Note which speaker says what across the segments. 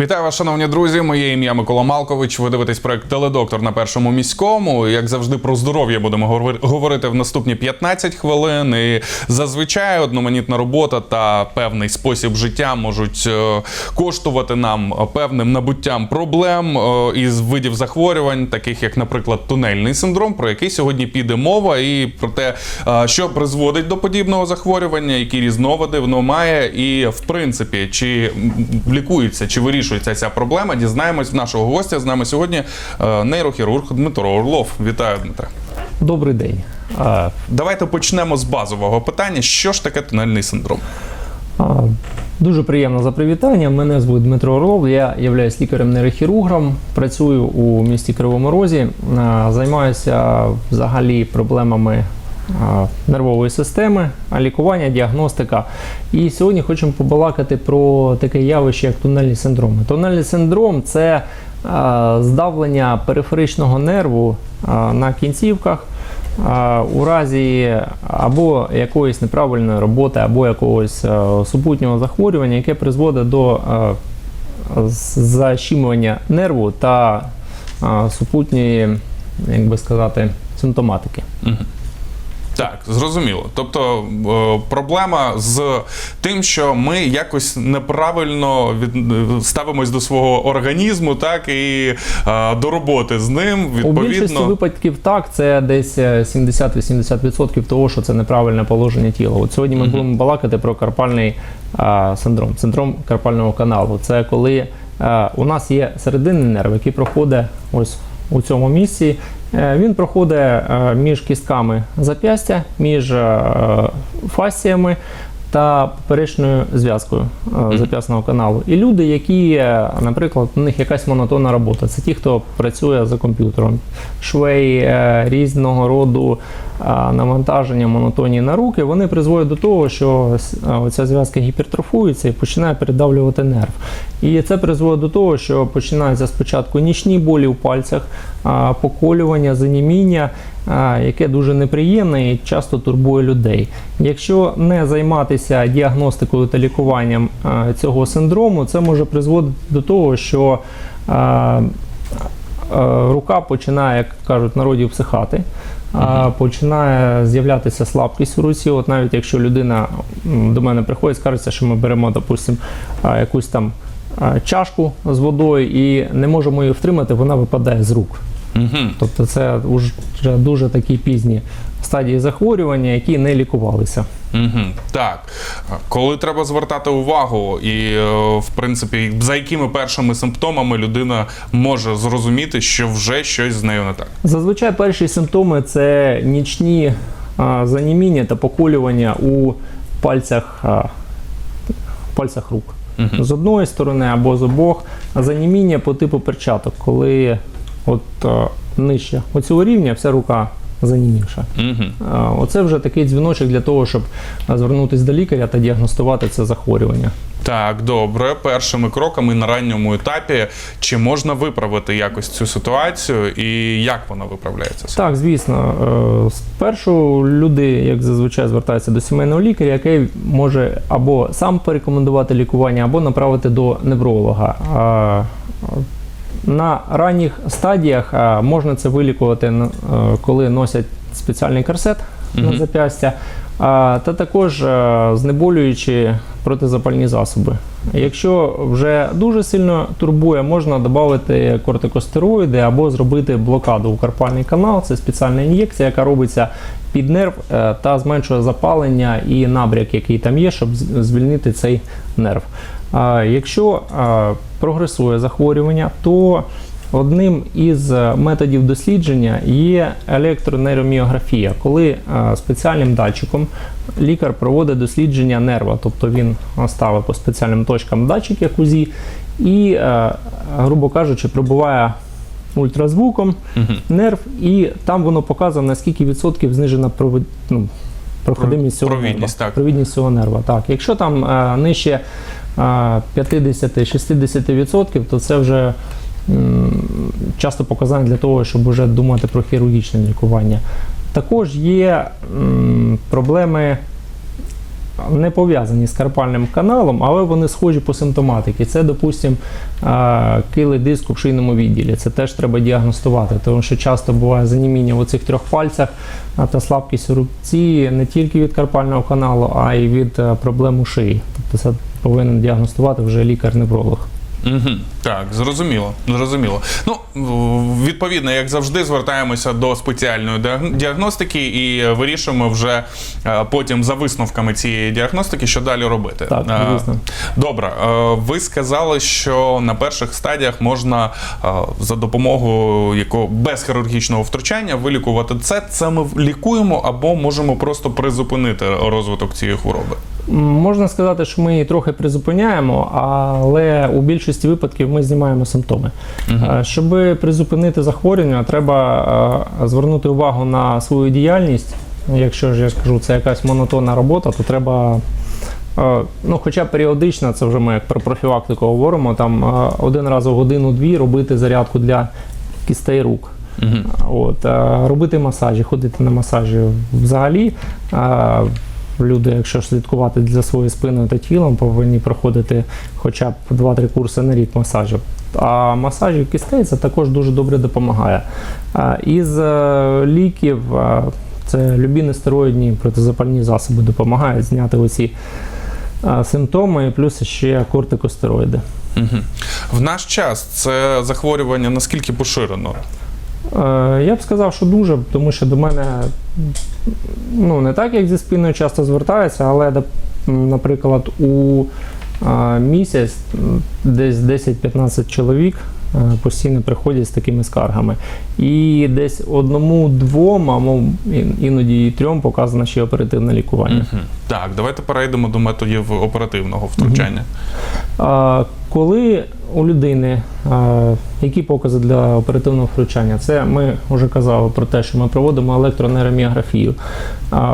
Speaker 1: Вітаю вас, шановні друзі. Моє ім'я Микола Малкович. Ви дивитесь проект Теледоктор на першому міському. Як завжди, про здоров'я будемо говори- говорити в наступні 15 хвилин. І зазвичай одноманітна робота та певний спосіб життя можуть е, коштувати нам певним набуттям проблем е, із видів захворювань, таких як, наприклад, тунельний синдром, про який сьогодні піде мова, і про те, е, що призводить до подібного захворювання, які різновиди воно має, і в принципі, чи лікується, чи вирішується ця проблема, дізнаємось в нашого гостя. З нами сьогодні е, нейрохірург Дмитро Орлов. Вітаю, Дмитре.
Speaker 2: Добрий день.
Speaker 1: Давайте почнемо з базового питання: що ж таке тунельний синдром?
Speaker 2: Дуже приємно за привітання. Мене звуть Дмитро Орлов. Я являюсь лікарем-нейрохірургом, працюю у місті Кривому Розі, займаюся взагалі проблемами нервової системи, лікування, діагностика. І сьогодні хочемо побалакати про таке явище, як тунельні синдроми. Тунельний синдром це здавлення периферичного нерву на кінцівках. У разі або якоїсь неправильної роботи, або якогось супутнього захворювання, яке призводить до защімування нерву та супутньої, як би сказати, симптоматики.
Speaker 1: Так, зрозуміло. Тобто е, проблема з тим, що ми якось неправильно від, ставимось до свого організму, так і е, до роботи з ним.
Speaker 2: У більшості
Speaker 1: Відповідно,
Speaker 2: випадків так, це десь е, 70-80% того, що це неправильне положення тіла. От сьогодні ми
Speaker 1: Мгм.
Speaker 2: будемо балакати про карпальний а, синдром, синдром карпального каналу. Це коли а, у нас є серединний нерв, який проходить ось у цьому місці. Е, Він проходить е, між кістками зап'ястя, між фасіями та поперечною зв'язкою е, зап'ясного каналу. І люди, які, е, наприклад, у них якась монотонна робота, це ті, хто працює за комп'ютером, швей е, різного роду е, навантаження монотонні на руки, вони призводять до того, що е, зв'язка гіпертрофується і починає передавлювати нерв. І це призводить до того, що починаються спочатку нічні болі у пальцях, поколювання, заніміння, яке дуже неприємне і часто турбує людей. Якщо не займатися діагностикою та лікуванням цього синдрому, це може призводити до того, що рука починає, як кажуть, в народі психати. Починає з'являтися слабкість в руці. От навіть якщо людина до мене приходить, скажеться, що ми беремо, допустимо, якусь там чашку з водою і не можемо її втримати, вона випадає з рук.
Speaker 1: Угу.
Speaker 2: Тобто це вже дуже такі пізні стадії захворювання, які не лікувалися.
Speaker 1: Мгм. Так, коли треба звертати увагу, і е, в принципі, за якими першими симптомами людина може зрозуміти, що вже щось з нею не так.
Speaker 2: Зазвичай перші симптоми це нічні а, заніміння та поколювання у пальцях, а, пальцях рук.
Speaker 1: Мгм.
Speaker 2: З одної сторони або з обох. Заніміння по типу перчаток, коли от а, нижче оцього рівня вся рука занімівша. А, Оце вже такий дзвіночок для того, щоб звернутися до лікаря та діагностувати це захворювання.
Speaker 1: Так, добре. Першими кроками на ранньому етапі чи можна виправити якось цю ситуацію, і як вона виправляється?
Speaker 2: Так, звісно. Е, Спершу люди, як зазвичай, звертаються до сімейного лікаря, який може або сам порекомендувати лікування, або направити до невролога. На ранніх стадіях можна це вилікувати, е, коли носять спеціальний корсет на зап'ястя, та також е, знеболюючи протизапальні засоби. Якщо вже дуже сильно турбує, можна додати кортикостероїди або зробити блокаду у карпальний канал. Це спеціальна ін'єкція, яка робиться під нерв е, та зменшує запалення і набряк, який там є, щоб звільнити цей нерв. Якщо е, прогресує захворювання, то Одним із е, методів дослідження є електронейроміографія, коли е, спеціальним датчиком лікар проводить дослідження нерва, тобто він ставить по спеціальним точкам датчик, як УЗІ, і, е, грубо кажучи, пробуває ультразвуком
Speaker 1: Мгм.
Speaker 2: нерв, і там воно показує, наскільки відсотків знижена провід... ну, проходимість цього
Speaker 1: провідність,
Speaker 2: нерва.
Speaker 1: так.
Speaker 2: Провідність цього нерва. Так. Якщо там е, нижче е, 50-60%, то це вже часто показання для того, щоб вже думати про хірургічне лікування. Також є проблеми не пов'язані з карпальним каналом, але вони схожі по симптоматиці. Це, допустимо, килий диск у шийному відділі. Це теж треба діагностувати, тому що часто буває заніміння в оцих трьох пальцях та слабкість у руці не тільки від карпального каналу, а й від е, проблем у шиї. Тобто це повинен діагностувати вже лікар-невролог.
Speaker 1: Угу. Так, зрозуміло. Зрозуміло. Ну, відповідно, як завжди, звертаємося до спеціальної діагностики і вирішуємо вже е, потім за висновками цієї діагностики, що далі робити.
Speaker 2: Так,
Speaker 1: Е,
Speaker 2: звісно.
Speaker 1: Добре, Е, ви сказали, що на перших стадіях можна за допомогою якого без хірургічного втручання вилікувати це. Це ми лікуємо або можемо просто призупинити розвиток цієї хвороби.
Speaker 2: Можна сказати, що ми її трохи призупиняємо, але у більшості випадків ми знімаємо симптоми. Е, Щоб призупинити захворювання, треба е, звернути увагу на свою діяльність. Якщо ж я скажу, це якась монотонна робота, то треба. е, Ну, хоча періодично, це вже ми як про профілактику говоримо, там один раз у годину-дві робити зарядку для кістей рук.
Speaker 1: Угу.
Speaker 2: От, робити масажі, ходити на масажі. Взагалі, люди, якщо слідкувати за своєю спиною та тілом, повинні проходити хоча б 2-3 курси на рік масажів. А масажі кістей це також дуже добре допомагає. Із е, ліків е, це любі нестероїдні протизапальні засоби допомагають зняти оці е, симптоми, плюс ще кортикостероїди.
Speaker 1: Угу. В наш час це захворювання наскільки поширено?
Speaker 2: Е, Я б сказав, що дуже, тому що до мене ну, не так, як зі спиною часто звертаються, але, наприклад, у е, місяць десь 10-15 чоловік е, постійно приходять з такими скаргами. І десь одному-двом, а іноді і трьом показано ще оперативне лікування.
Speaker 1: Мгм. Так, давайте перейдемо до методів оперативного втручання.
Speaker 2: А, Коли у людини які покази для оперативного втручання? Це ми вже казали про те, що ми проводимо електронейроміографію,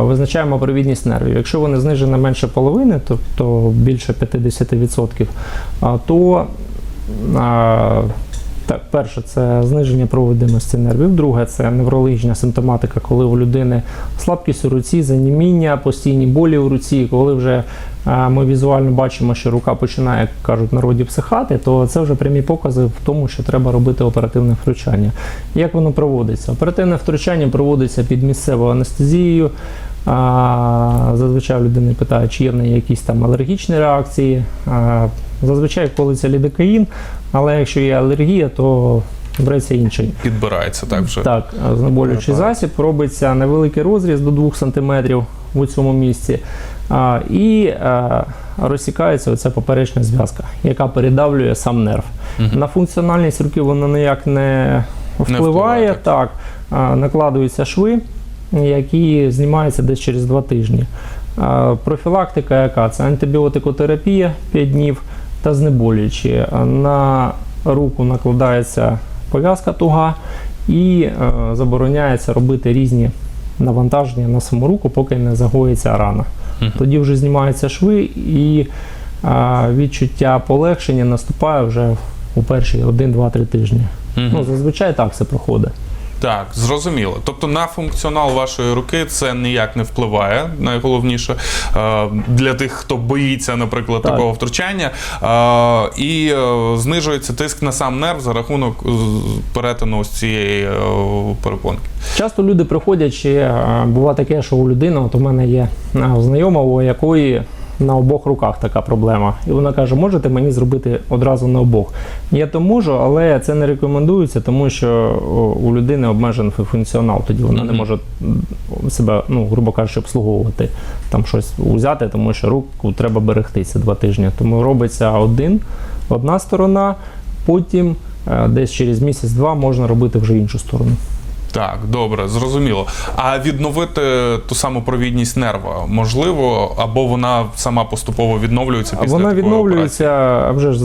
Speaker 2: визначаємо провідність нервів. Якщо вони знижені менше половини, тобто більше 50%, то так, перше, це зниження проводимості нервів. Друге, це неврологічна симптоматика, коли у людини слабкість у руці, заніміння, постійні болі у руці. Коли вже ми візуально бачимо, що рука починає, як кажуть в народі, психати, то це вже прямі покази в тому, що треба робити оперативне втручання. Як воно проводиться? Оперативне втручання проводиться під місцевою анестезією. А, зазвичай людини питають, чи є в неї якісь там алергічні реакції. А, зазвичай колиться лідокаїн, але якщо є алергія, то береться інший.
Speaker 1: Підбирається так вже.
Speaker 2: Так, знеболюючий засіб, робиться невеликий розріз до 2 см у цьому місці. І розсікається оця поперечна зв'язка, яка передавлює сам нерв.
Speaker 1: Мгм.
Speaker 2: На функціональність руки воно ніяк не впливає.
Speaker 1: впливає, так.
Speaker 2: так. Накладуються шви, які знімаються десь через 2 тижні. Профілактика яка? Це антибіотикотерапія 5 днів та знеболюючі. На руку накладається пов'язка туга і е, забороняється робити різні навантаження на саму руку, поки не загоїться рана. Тоді вже знімаються шви і відчуття полегшення наступає вже у перші 1-2-3 тижні. Ну, зазвичай так це проходить.
Speaker 1: Так, зрозуміло. Тобто на функціонал вашої руки це ніяк не впливає, найголовніше е, для тих, хто боїться, наприклад,
Speaker 2: Так.
Speaker 1: такого втручання. Е, І е, знижується тиск на сам нерв за рахунок перетину ось цієї перепонки.
Speaker 2: Часто люди приходять, е, буває таке, що у людини, от у мене є знайома, у якої на обох руках така проблема. І вона каже, можете мені зробити одразу на обох. Я то можу, але це не рекомендується, тому що у людини обмежений функціонал. Тоді вона не може себе, ну, грубо кажучи, обслуговувати, там щось взяти, тому що руку треба берегтися два тижні. Тому робиться один, одна сторона, потім е, десь через місяць-два можна робити вже іншу сторону.
Speaker 1: Так, добре, зрозуміло. А відновити ту саму провідність нерва можливо, або вона сама поступово відновлюється після
Speaker 2: Вона
Speaker 1: такої
Speaker 2: відновлюється, а вже ж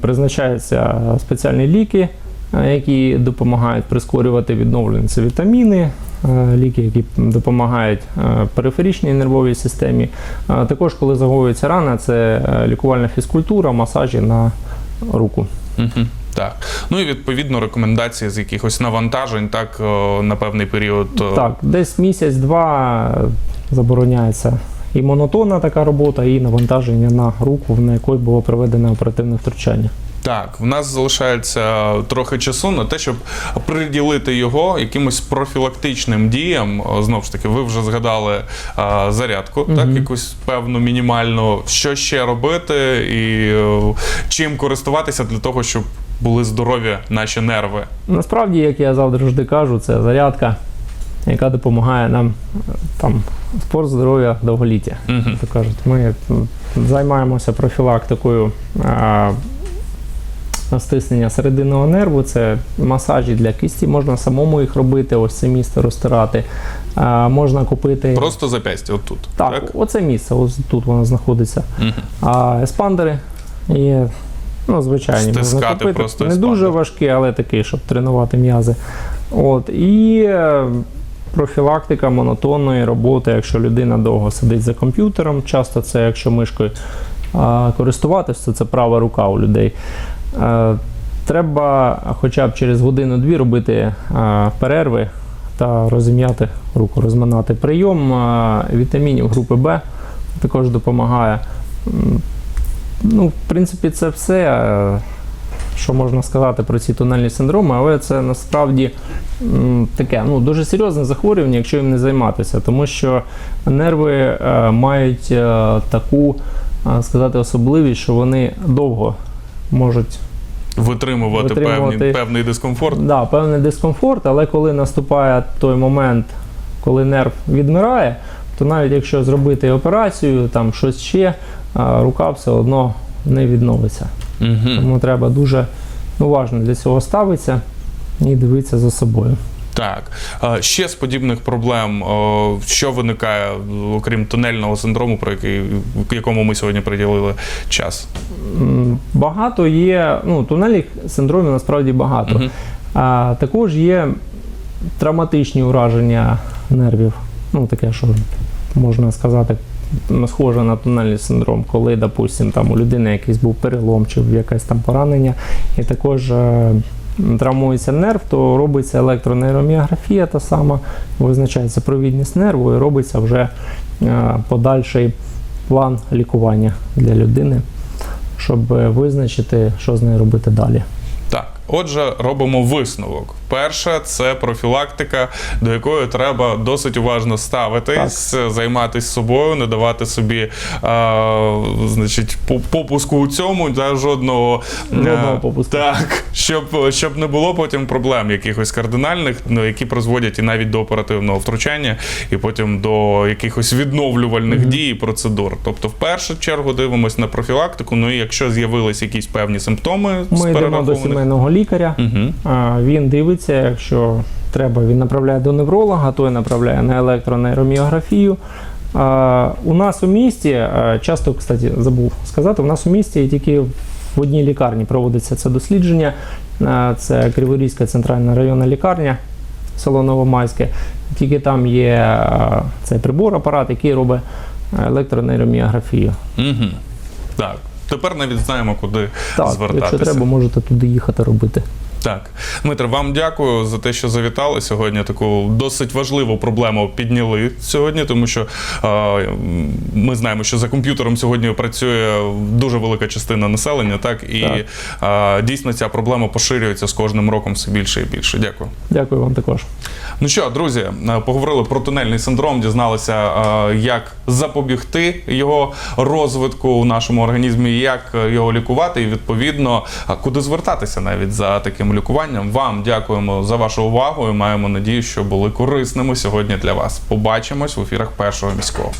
Speaker 2: призначаються спеціальні ліки, е, які допомагають прискорювати відновлення. Це вітаміни, е, ліки, які допомагають е, периферичній нервовій системі. Також, коли загоюється рана, це лікувальна фізкультура, масажі на руку.
Speaker 1: Угу. Так. Ну і відповідно рекомендації з якихось навантажень, так, е, на певний період. е,
Speaker 2: Так, десь місяць-два забороняється і монотонна така робота, і навантаження на руку, на якої було проведено оперативне втручання.
Speaker 1: Так, в нас залишається трохи часу на те, щоб приділити його якимось профілактичним діям. О, Знову ж таки, ви вже згадали а, зарядку, так, якусь певну мінімальну. Що ще робити і е, чим користуватися для того, щоб були здорові наші нерви.
Speaker 2: Насправді, як я завжди кажу, це зарядка, яка допомагає нам е, там спорт, здоров'я, довголіття. То кажуть, ми займаємося профілактикою а, стиснення серединного нерву, це масажі для кисті, можна самому їх робити, ось це місце розтирати. А, можна купити.
Speaker 1: Просто запястя отут.
Speaker 2: Так,
Speaker 1: Так?
Speaker 2: оце місце, ось тут воно знаходиться.
Speaker 1: Мгм.
Speaker 2: А еспандери і ну, звичайні можна купити.
Speaker 1: просто
Speaker 2: Не дуже важкі, але такий, щоб тренувати м'язи. От. І е, профілактика монотонної роботи, якщо людина довго сидить за комп'ютером, часто це якщо мишкою користуватися, то це права рука у людей. Е, Треба хоча б через годину-дві робити а, перерви та розім'яти руку, розминати. Прийом вітамінів групи Б також допомагає. Ну, в принципі, це все, е, що можна сказати про ці тунельні синдроми, але це насправді таке ну, дуже серйозне захворювання, якщо їм не займатися, тому що нерви е, мають е, таку сказати, особливість, що вони довго можуть
Speaker 1: Витримувати,
Speaker 2: Витримувати.
Speaker 1: Певний, певний дискомфорт.
Speaker 2: Да, певний дискомфорт, але коли наступає той момент, коли нерв відмирає, то навіть якщо зробити операцію, там щось ще, рука все одно не відновиться.
Speaker 1: Угу.
Speaker 2: Тому треба дуже уважно для цього ставитися і дивитися за собою.
Speaker 1: Так. Ще з подібних проблем, що виникає, окрім тунельного синдрому, про який якому ми сьогодні приділили час.
Speaker 2: Багато є, ну, тунельних синдромів насправді багато.
Speaker 1: Мгм.
Speaker 2: А також є травматичні ураження нервів. Ну, таке, що можна сказати, м, схоже на тунельний синдром, коли, допустим, там у людини якийсь був перелом чи якесь там поранення, і також е, травмується нерв, то робиться електронейроміографія та сама, визначається провідність нерву і робиться вже е, подальший план лікування для людини, щоб е, визначити, що з нею робити далі.
Speaker 1: Так, отже, робимо висновок. Перше, це профілактика, до якої треба досить уважно ставитись, займатися собою, не давати собі а, значить, попуску у цьому, та, жодного,
Speaker 2: Жодного
Speaker 1: е,
Speaker 2: попуску.
Speaker 1: Так, щоб, щоб не було потім проблем якихось кардинальних, ну, які призводять і навіть до оперативного втручання, і потім до якихось відновлювальних дій і процедур. Тобто, в першу чергу дивимось на профілактику. Ну і якщо з'явились якісь певні симптоми, з
Speaker 2: Ми йдемо до сімейного лікаря.
Speaker 1: Угу.
Speaker 2: Він дивиться, якщо треба, він направляє до невролога, той направляє на електронейроміографію. У нас у місті, часто, кстати, забув сказати, у нас у місті тільки в одній лікарні проводиться це дослідження. Це Криворізька центральна районна лікарня, село Новомайське. Тільки там є цей прибор, апарат, який робить електронейроміографію.
Speaker 1: Угу. Так. Тепер навіть знаємо, куди
Speaker 2: Так,
Speaker 1: звертатися.
Speaker 2: якщо треба, можете туди їхати робити.
Speaker 1: Так, Дмитре, вам дякую за те, що завітали сьогодні. Таку досить важливу проблему підняли сьогодні, тому що е, ми знаємо, що за комп'ютером сьогодні працює дуже велика частина населення, так і е, дійсно ця проблема поширюється з кожним роком все більше і більше. Дякую.
Speaker 2: Дякую вам також.
Speaker 1: Ну що, друзі, поговорили про тунельний синдром, дізналися, е, як запобігти його розвитку у нашому організмі, як е, його лікувати, і відповідно куди звертатися навіть за таким лікуванням. Вам дякуємо за вашу увагу і маємо надію, що були корисними сьогодні для вас. Побачимось в ефірах першого міського.